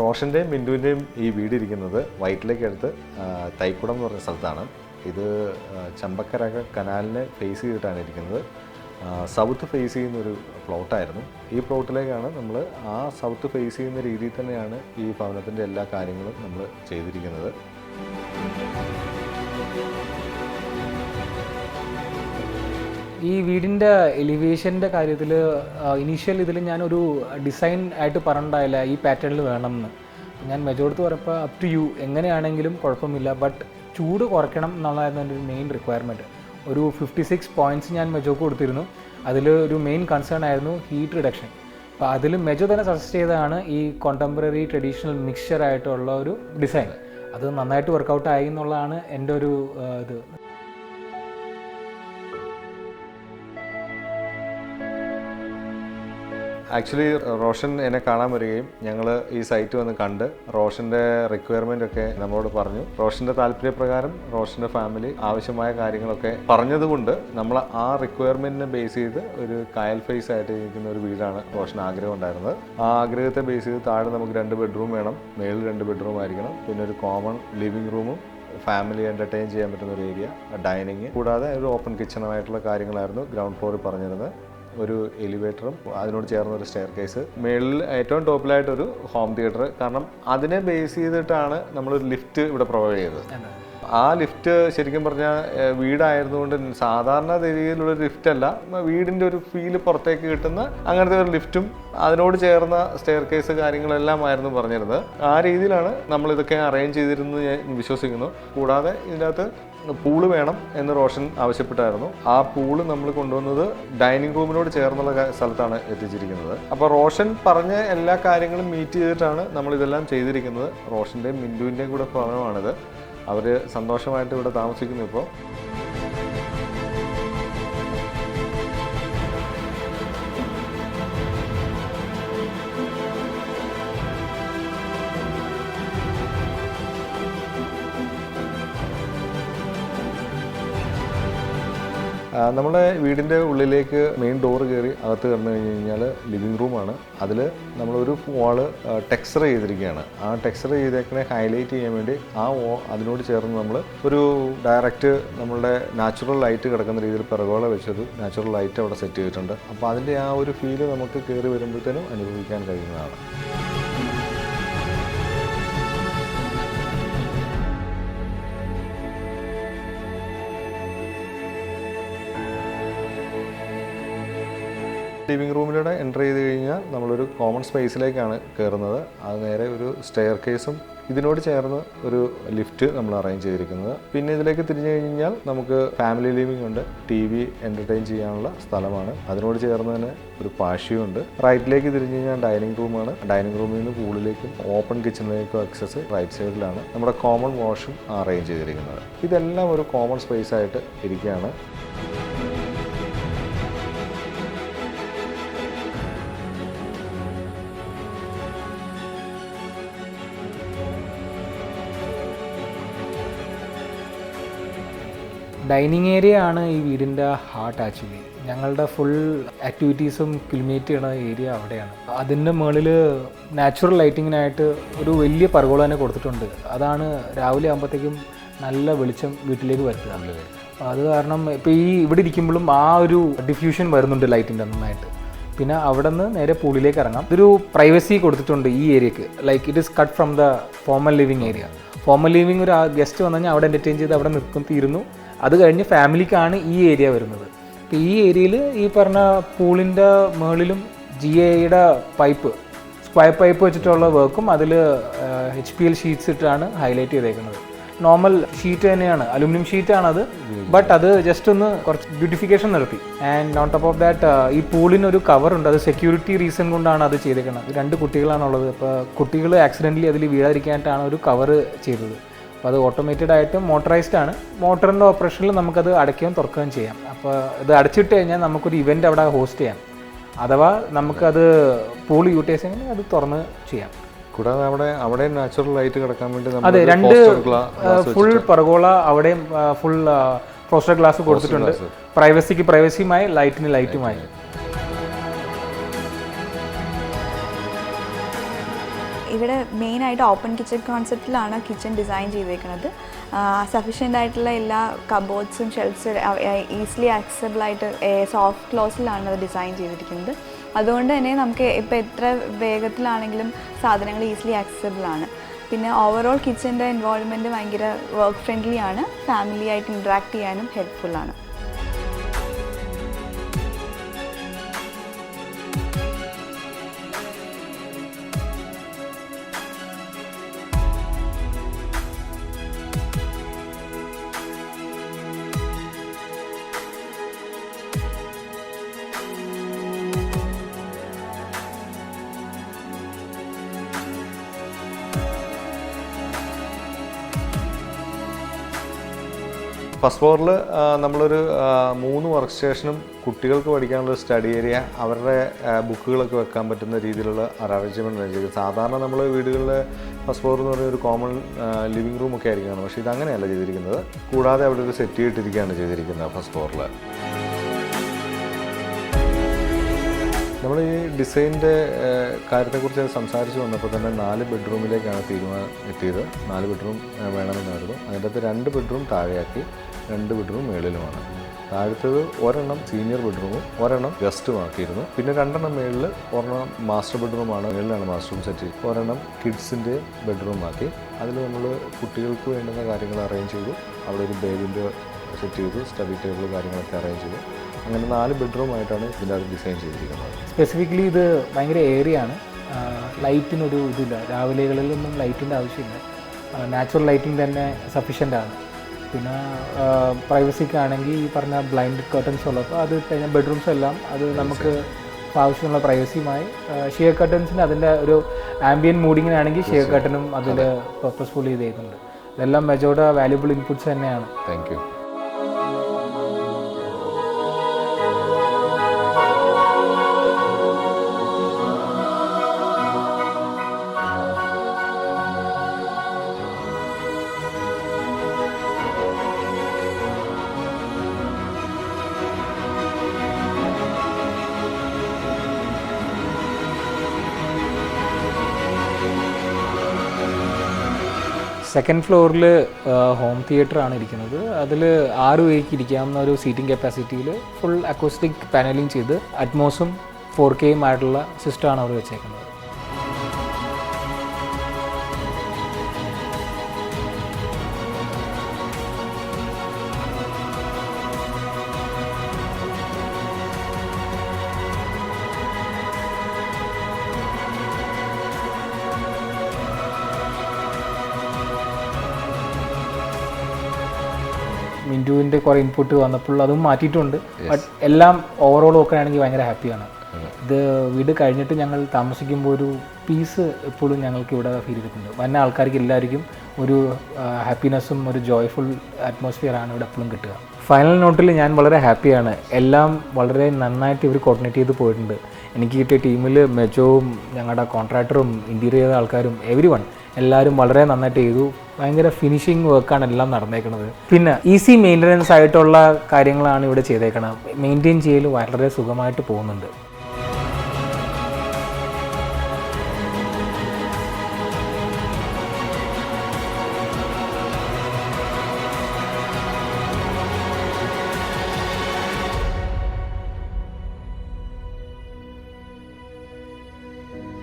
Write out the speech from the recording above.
റോഷന്റെയും മിന്റുവിന്റെയും ഈ വീട് ഇരിക്കുന്നത് വൈറ്റിലേക്ക് അടുത്ത് ആ, തൈക്കുടം എന്ന് പറഞ്ഞ സ്ഥലത്താണ്. ഇത് ചമ്പക്കരക കനാലിനെ ഫേസ് ചെയ്തിട്ടാണ് ഇരിക്കുന്നത്. സൗത്ത് ഫേസ് ചെയ്യുന്നൊരു പ്ലോട്ടായിരുന്നു ഈ പ്ലോട്ടിലേക്കാണ് നമ്മൾ ആ സൗത്ത് ഫേസ് ചെയ്യുന്ന രീതിയിൽ തന്നെയാണ് ഈ ഭവനത്തിന്റെ എല്ലാ കാര്യങ്ങളും നമ്മൾ ചെയ്തിരിക്കുന്നത്. ഈ വീടിന്റെ എലിവേഷന്റെ കാര്യത്തിൽ ഇനീഷ്യൽ ഇതിൽ ഞാനൊരു ഡിസൈൻ ആയിട്ട് പറഞ്ഞിട്ടുണ്ടായില്ല ഈ പാറ്റേണിൽ വേണമെന്ന്. ഞാൻ മെജോർത്ത് പറയപ്പോൾ അപ് ടു യു എങ്ങനെയാണെങ്കിലും കുഴപ്പമില്ല ബട്ട് ചൂട് കുറയ്ക്കണം എന്നുള്ളതായിരുന്നു എന്റെ ഒരു മെയിൻ റിക്വയർമെന്റ് ഒരു ഫിഫ്റ്റി സിക്സ് പോയിന്റ്സ് ഞാൻ മെജോക്ക് കൊടുത്തിരുന്നു. അതിൽ ഒരു മെയിൻ കൺസേൺ ആയിരുന്നു ഹീറ്റ് റിഡക്ഷൻ അപ്പോൾ അതിൽ മെജോ തന്നെ സജസ്റ്റ് ചെയ്തതാണ് ഈ കോണ്ടംപററി ട്രഡീഷണൽ മിക്സ്ചർ ആയിട്ടുള്ള ഒരു ഡിസൈൻ അത് നന്നായിട്ട് വർക്കൗട്ട് ആയി എന്നുള്ളതാണ് എന്റെ ഒരു ഇത്. ആക്ച്വലി റോഷൻ എന്നെ കാണാൻ വരികയും ഞങ്ങൾ ഈ സൈറ്റ് വന്ന് കണ്ട് റോഷന്റെ റിക്വയർമെന്റ് ഒക്കെ നമ്മളോട് പറഞ്ഞു. റോഷന്റെ താല്പര്യപ്രകാരം റോഷന്റെ ഫാമിലി ആവശ്യമായ കാര്യങ്ങളൊക്കെ പറഞ്ഞതുകൊണ്ട് നമ്മൾ ആ റിക്വയർമെന്റിനെ ബേസ് ചെയ്ത് ഒരു കായൽ ഫേസ് ആയിട്ട് ഇരിക്കുന്ന ഒരു വീടാണ് റോഷൻ ആഗ്രഹം ഉണ്ടായിരുന്നത്. ആ ആഗ്രഹത്തെ ബേസ് ചെയ്ത് താഴെ നമുക്ക് രണ്ട് ബെഡ്റൂം വേണം മേളിൽ രണ്ട് ബെഡ്റൂം ആയിരിക്കണം പിന്നെ ഒരു കോമൺ ലിവിംഗ് റൂമും ഫാമിലി എന്റർടൈൻ ചെയ്യാൻ പറ്റുന്ന ഒരു ഏരിയ ഡൈനിങ് കൂടാതെ ഒരു ഓപ്പൺ കിച്ചണുമായിട്ടുള്ള കാര്യങ്ങളായിരുന്നു ഗ്രൗണ്ട് ഫ്ലോറിൽ പറഞ്ഞിരുന്നത്. ഒരു എലിവേറ്ററും അതിനോട് ചേർന്ന ഒരു സ്റ്റെയർ കേസ് മേളിൽ ഏറ്റവും ടോപ്പിലായിട്ടൊരു ഹോം തിയേറ്റർ കാരണം അതിനെ ബേസ് ചെയ്തിട്ടാണ് നമ്മളൊരു ലിഫ്റ്റ് ഇവിടെ പ്രൊവൈഡ് ചെയ്തത്. ആ ലിഫ്റ്റ് ശരിക്കും പറഞ്ഞാൽ വീടായിരുന്നുകൊണ്ട് സാധാരണ രീതിയിലുള്ള ലിഫ്റ്റ് അല്ല. വീടിന്റെ ഒരു ഫീൽ പുറത്തേക്ക് കിട്ടുന്ന അങ്ങനത്തെ ഒരു ലിഫ്റ്റും അതിനോട് ചേർന്ന സ്റ്റെയർ കേസ് കാര്യങ്ങളെല്ലാം ആയിരുന്നു പറഞ്ഞിരുന്നത്. ആ രീതിയിലാണ് നമ്മൾ ഇതൊക്കെ അറേഞ്ച് ചെയ്തിരുന്നത് ഞാൻ വിശ്വസിക്കുന്നു. കൂടാതെ ഇതിനകത്ത് പൂൾ വേണം എന്ന് റോഷൻ ആവശ്യപ്പെട്ടായിരുന്നു. ആ പൂൾ നമ്മൾ കൊണ്ടുവന്നത് ഡൈനിങ് റൂമിനോട് ചേർന്നുള്ള സ്ഥലത്താണ് എത്തിച്ചിരിക്കുന്നത്. അപ്പോൾ റോഷൻ പറഞ്ഞ എല്ലാ കാര്യങ്ങളും മീറ്റ് ചെയ്തിട്ടാണ് നമ്മൾ ഇതെല്ലാം ചെയ്തിരിക്കുന്നത്. റോഷന്റെയും മിന്റുവിന്റെയും കൂടെ ഭവനമാണിത്. അവർ സന്തോഷമായിട്ട് ഇവിടെ താമസിക്കുന്നു ഇപ്പോൾ. നമ്മുടെ വീടിന്റെ ഉള്ളിലേക്ക് മെയിൻ ഡോറ് കയറി അകത്ത് കടന്നു കഴിഞ്ഞ് കഴിഞ്ഞാൽ ലിവിങ് റൂമാണ് അതിൽ നമ്മളൊരു വാൾ ടെക്സ്ചർ ചെയ്തിരിക്കുകയാണ്. ആ ടെക്സ്ചർ ചെയ്തേക്കണെ ഹൈലൈറ്റ് ചെയ്യാൻ വേണ്ടി ആ വോ അതിനോട് ചേർന്ന് നമ്മൾ ഒരു ഡയറക്റ്റ് നമ്മളുടെ നാച്ചുറൽ ലൈറ്റ് കിടക്കുന്ന രീതിയിൽ പിറകോള വെച്ചൊരു നാച്ചുറൽ ലൈറ്റ് അവിടെ സെറ്റ് ചെയ്തിട്ടുണ്ട്. അപ്പോൾ അതിന്റെ ആ ഒരു ഫീൽ നമുക്ക് കയറി വരുമ്പോഴത്തേനും അനുഭവിക്കാൻ കഴിയുന്നതാണ്. ലിവിംഗ് റൂമിലൂടെ എന്റർ ചെയ്ത് കഴിഞ്ഞാൽ നമ്മളൊരു കോമൺ സ്പേസിലേക്കാണ് കയറുന്നത്. അത് നേരെ ഒരു സ്റ്റെയർ കേസും ഇതിനോട് ചേർന്ന് ഒരു ലിഫ്റ്റ് നമ്മൾ അറേഞ്ച് ചെയ്തിരിക്കുന്നത്. പിന്നെ ഇതിലേക്ക് തിരിഞ്ഞു കഴിഞ്ഞാൽ നമുക്ക് ഫാമിലി ലിവിംഗ് ഉണ്ട്. ടി വി എന്റർടൈൻ ചെയ്യാനുള്ള സ്ഥലമാണ്. അതിനോട് ചേർന്ന് തന്നെ ഒരു പാഷ്യം ഉണ്ട് റൈറ്റിലേക്ക് തിരിഞ്ഞു കഴിഞ്ഞാൽ ഡൈനിങ് റൂമാണ് ഡൈനിങ് റൂമിൽ നിന്ന് പൂളിലേക്കും ഓപ്പൺ കിച്ചണിലേക്കും ആക്സസ് റൈറ്റ് സൈഡിലാണ് നമ്മുടെ കോമൺ വാഷും അറേഞ്ച് ചെയ്തിരിക്കുന്നത്. ഇതെല്ലാം ഒരു കോമൺ സ്പേസ് ആയിട്ട് ഇരിക്കുകയാണ്. ഡൈനിങ് ഏരിയ ആണ് ഈ വീടിന്റെ ഹാർട്ട് ആക്ച്വലി ഞങ്ങളുടെ ഫുൾ ആക്ടിവിറ്റീസും കിൽമേറ്റ് ചെയ്യണ ഏരിയ അവിടെയാണ്. അതിന്റെ മുകളിൽ നാച്ചുറൽ ലൈറ്റിങ്ങിനായിട്ട് ഒരു വലിയ പർഗോള തന്നെ കൊടുത്തിട്ടുണ്ട്. അതാണ് രാവിലെ ആകുമ്പോഴത്തേക്കും നല്ല വെളിച്ചം വീട്ടിലേക്ക് വരുത്തുക. അത്. കാരണം ഇപ്പോൾ ഈ ഇവിടെ ഇരിക്കുമ്പോഴും ആ ഒരു ഡിഫ്യൂഷൻ വരുന്നുണ്ട് ലൈറ്റിന്റെ നന്നായിട്ട്. പിന്നെ അവിടെ നിന്ന് നേരെ പൂളിലേക്ക് ഇറങ്ങാം. ഇതൊരു പ്രൈവസി കൊടുത്തിട്ടുണ്ട് ഈ ഏരിയക്ക്. Like it is cut from the formal living area formal living ഒരു ഗസ്റ്റ് വന്നു കഴിഞ്ഞാൽ അവിടെ എന്റർടൈൻ ചെയ്ത് അവിടെ നിൽക്കും തീരുന്നു. അത് കഴിഞ്ഞ് ഫാമിലിക്കാണ് ഈ ഏരിയ വരുന്നത്. അപ്പോൾ ഈ ഏരിയയിൽ ഈ പറഞ്ഞ പൂളിന്റെ മുകളിലും ജി എയുടെ പൈപ്പ് സ്ക്വയർ പൈപ്പ് വെച്ചിട്ടുള്ള വർക്കും അതിൽ എച്ച് പി എൽ ഷീറ്റ്സ് ഇട്ടാണ് ഹൈലൈറ്റ് ചെയ്തേക്കുന്നത്. നോർമൽ ഷീറ്റ് തന്നെയാണ് അലുമിനിയം ഷീറ്റാണ് അത് ബട്ട് അത് ജസ്റ്റ് ഒന്ന് കുറച്ച് ബ്യൂട്ടിഫിക്കേഷൻ നടത്തി. And on top of that ഈ പൂളിന് ഒരു കവർ ഉണ്ട്. അത് സെക്യൂരിറ്റി റീസൺ കൊണ്ടാണ് അത് ചെയ്തേക്കുന്നത് രണ്ട് കുട്ടികളാണുള്ളത്. അപ്പോൾ കുട്ടികൾ ആക്സിഡന്റലി അതിൽ വീഴാതിരിക്കാനായിട്ടാണ് ഒരു കവർ ചെയ്തത്. അപ്പോൾ അത് ഓട്ടോമേറ്റഡ് ആയിട്ട് മോട്ടറൈസ്ഡ് ആണ്. മോട്ടറിന്റെ ഓപ്പറേഷനിൽ നമുക്കത് അടയ്ക്കുകയും തുറക്കുകയും ചെയ്യാം. അപ്പോൾ ഇത് അടച്ചിട്ട് കഴിഞ്ഞാൽ നമുക്കൊരു ഇവന്റ് അവിടെ ഹോസ്റ്റ് ചെയ്യാം. അഥവാ നമുക്കത് പൂൾ യൂട്ടിലൈസ് ചെയ്യണമെങ്കിൽ അത് തുറന്ന് ചെയ്യാം. കൂടാതെ അവിടെ അവിടെ നാച്ചുറൽ ലൈറ്റ് കിടക്കാൻ വേണ്ടി അതെ രണ്ട് ഫുൾ പറഗോള അവിടെയും ഫുൾ ഫ്രോസ്റ്റർ ഗ്ലാസ് കൊടുത്തിട്ടുണ്ട്. പ്രൈവസിക്ക് പ്രൈവസിയുമായി ലൈറ്റിന് ലൈറ്റുമായി ഇവിടെ മെയിനായിട്ട് ഓപ്പൺ കിച്ചൺ കോൺസെപ്റ്റിലാണ് കിച്ചൺ ഡിസൈൻ ചെയ്തേക്കുന്നത് സഫീഷ്യന്റ് ആയിട്ടുള്ള എല്ലാ കബോർഡ്സും ഷെൽഫ്സ് ഈസിലി ആക്സസിബിൾ ആയിട്ട് സോഫ്റ്റ് ക്ലോസിലാണ് അത് ഡിസൈൻ ചെയ്തിരിക്കുന്നത്. അതുകൊണ്ട് തന്നെ നമുക്ക് ഇപ്പോൾ എത്ര വേഗത്തിലാണെങ്കിലും സാധനങ്ങൾ ഈസിലി ആക്സസബിൾ ആണ്. പിന്നെ ഓവറോൾ കിച്ചന്റെ എൻവോൾവ്മെന്റ് ഭയങ്കര വർക്ക് ഫ്രണ്ട്ലി ആണ്. ഫാമിലി ആയിട്ട് ഇൻട്രാക്ട് ചെയ്യാനും ഹെൽപ്ഫുൾ ആണ്. ഫസ്റ്റ് ഫ്ലോറിൽ നമ്മളൊരു മൂന്ന് വർക്ക് സ്റ്റേഷനും കുട്ടികൾക്ക് പഠിക്കാനുള്ള സ്റ്റഡി ഏരിയ അവരുടെ ബുക്കുകളൊക്കെ വെക്കാൻ പറ്റുന്ന രീതിയിലുള്ള അറേഞ്ച്മെന്റ് ചെയ്തിരിക്കുന്നത് സാധാരണ നമ്മൾ വീടുകളിൽ ഫസ്റ്റ് ഫ്ലോർ എന്ന് പറയുന്ന ഒരു കോമൺ ലിവിംഗ് റൂം ഒക്കെ ആയിരിക്കണം പക്ഷേ ഇത് അങ്ങനെയല്ല ചെയ്തിരിക്കുന്നത്. കൂടാതെ അവിടെ ഒരു സെറ്റ് ചെയ്തിട്ടിരിക്കുകയാണ് ചെയ്തിരിക്കുന്നത് ഫസ്റ്റ് ഫ്ലോറിൽ നമ്മൾ ഈ ഡിസൈനിന്റെ കാര്യത്തെക്കുറിച്ച് സംസാരിച്ച് വന്നപ്പോൾ തന്നെ നാല് ബെഡ്റൂമിലേക്കാണ് തീരുമാനം എത്തിയത്. നാല് ബെഡ്റൂം വേണമെന്നായിരുന്നു. അതിന്റെ അകത്ത് രണ്ട് ബെഡ്റൂം താഴെയാക്കി. രണ്ട് ബെഡ്റൂം മേളിലുമാണ്. താഴത്തത് ഒരെണ്ണം സീനിയർ ബെഡ്റൂമും ഒരെണ്ണം ഗസ്റ്റും ആക്കിയിരുന്നു. പിന്നെ രണ്ടെണ്ണം മേളിൽ ഒരെണ്ണം മാസ്റ്റർ ബെഡ്റൂമാണ് മേളിലാണ് മാസ്റ്റർ റൂം സെറ്റ് ചെയ്തത്. ഒരെണ്ണം കിഡ്സിന്റെ ബെഡ്റൂം ആക്കി. അതിൽ നമ്മൾ കുട്ടികൾക്ക് വേണ്ടുന്ന കാര്യങ്ങൾ അറേഞ്ച് ചെയ്തു. അവിടെ ഒരു ബേബിന്റെ സെറ്റ് ചെയ്തു സ്റ്റഡി ടേബിൾ കാര്യങ്ങളൊക്കെ അറേഞ്ച് ചെയ്തു. അങ്ങനെ നാല് ബെഡ്റൂം ആയിട്ടാണ് ഇതിന്റെ അത് ഡിസൈൻ ചെയ്തിരിക്കുന്നത്. സ്പെസിഫിക്കലി ഇത് ഭയങ്കര ഏറിയാണ് ലൈറ്റിനൊരു ഇതില്ല. രാവിലെകളിലൊന്നും ലൈറ്റിന്റെ ആവശ്യമില്ല. നാച്ചുറൽ ലൈറ്റിംഗ് തന്നെ സഫീഷ്യന്റ് ആണ്. പിന്നെ പ്രൈവസിക്ക് ആണെങ്കിൽ ഈ പറഞ്ഞ ബ്ലൈൻഡ് കർട്ടൻസ് ഉള്ളപ്പോൾ അത് കഴിഞ്ഞാൽ ബെഡ്റൂംസ് എല്ലാം അത് നമുക്ക് ആവശ്യമുള്ള പ്രൈവസിയുമായി ഷിയർ കർട്ടൻസിന് അതിന്റെ ഒരു ആംബിയൻ മൂഡിങ്ങിനാണെങ്കിൽ ഷിയർ കർട്ടനും അതിൽ പർപ്പസ്ഫുള്ളി ചെയ്തേക്കുന്നുണ്ട് ഇതെല്ലാം മെജോയുടെ വാല്യുബിൾ ഇൻപുട്സ് തന്നെയാണ്. താങ്ക് യു സെക്കൻഡ് ഫ്ലോറിൽ ഹോം തിയേറ്റർ ആണ് ഇരിക്കുന്നത്. അതിൽ ആറ് പേർക്ക് ഇരിക്കാവുന്ന ഒരു സീറ്റിംഗ് കപ്പാസിറ്റിയിൽ ഫുൾ അക്കോസ്റ്റിക് പാനലിംഗ് ചെയ്ത് അറ്റ്മോസും ഫോർ കെയും ആയിട്ടുള്ള സിസ്റ്റമാണ് അവർ വെച്ചേക്കുന്നത്. മിന്റുവിന്റെ കുറേ ഇൻപുട്ട് വന്നപ്പോൾ അതും മാറ്റിയിട്ടുണ്ട്. ബട്ട് എല്ലാം ഓവറോൾ നോക്കുകയാണെങ്കിൽ ഭയങ്കര ഹാപ്പിയാണ് ഇത് വീട് കഴിഞ്ഞിട്ട് ഞങ്ങൾ താമസിക്കുമ്പോൾ ഒരു പീസ് എപ്പോഴും ഞങ്ങൾക്ക് ഇവിടെ ഫീൽ ചെയ്തിട്ടുണ്ട്. വന്ന ആൾക്കാർക്ക് എല്ലാവർക്കും ഒരു ഹാപ്പിനെസ്സും ഒരു ജോയ്ഫുൾ ആണ് ഇവിടെ എപ്പോഴും കിട്ടുക. ഫൈനൽ നോട്ടിൽ ഞാൻ വളരെ ഹാപ്പിയാണ് എല്ലാം വളരെ നന്നായിട്ട് ഇവർ കോർഡിനേറ്റ് ചെയ്ത് പോയിട്ടുണ്ട്. എനിക്ക് കിട്ടിയ ടീമിൽ മെജോവും ഞങ്ങളുടെ കോൺട്രാക്ടറും ഇന്റീരിയർ ആൾക്കാരും എവരി വൺ എല്ലാവരും വളരെ നന്നായിട്ട് ചെയ്തു. ഭയങ്കര ഫിനിഷിങ് വർക്കാണ് എല്ലാം നടന്നേക്കുന്നത് പിന്നെ ഈസി മെയിന്റനൻസ് ആയിട്ടുള്ള കാര്യങ്ങളാണ് ഇവിടെ ചെയ്തേക്കുന്നത് മെയിന്റെയിൻ ചെയ്യൽ വളരെ സുഖമായിട്ട് പോകുന്നുണ്ട്.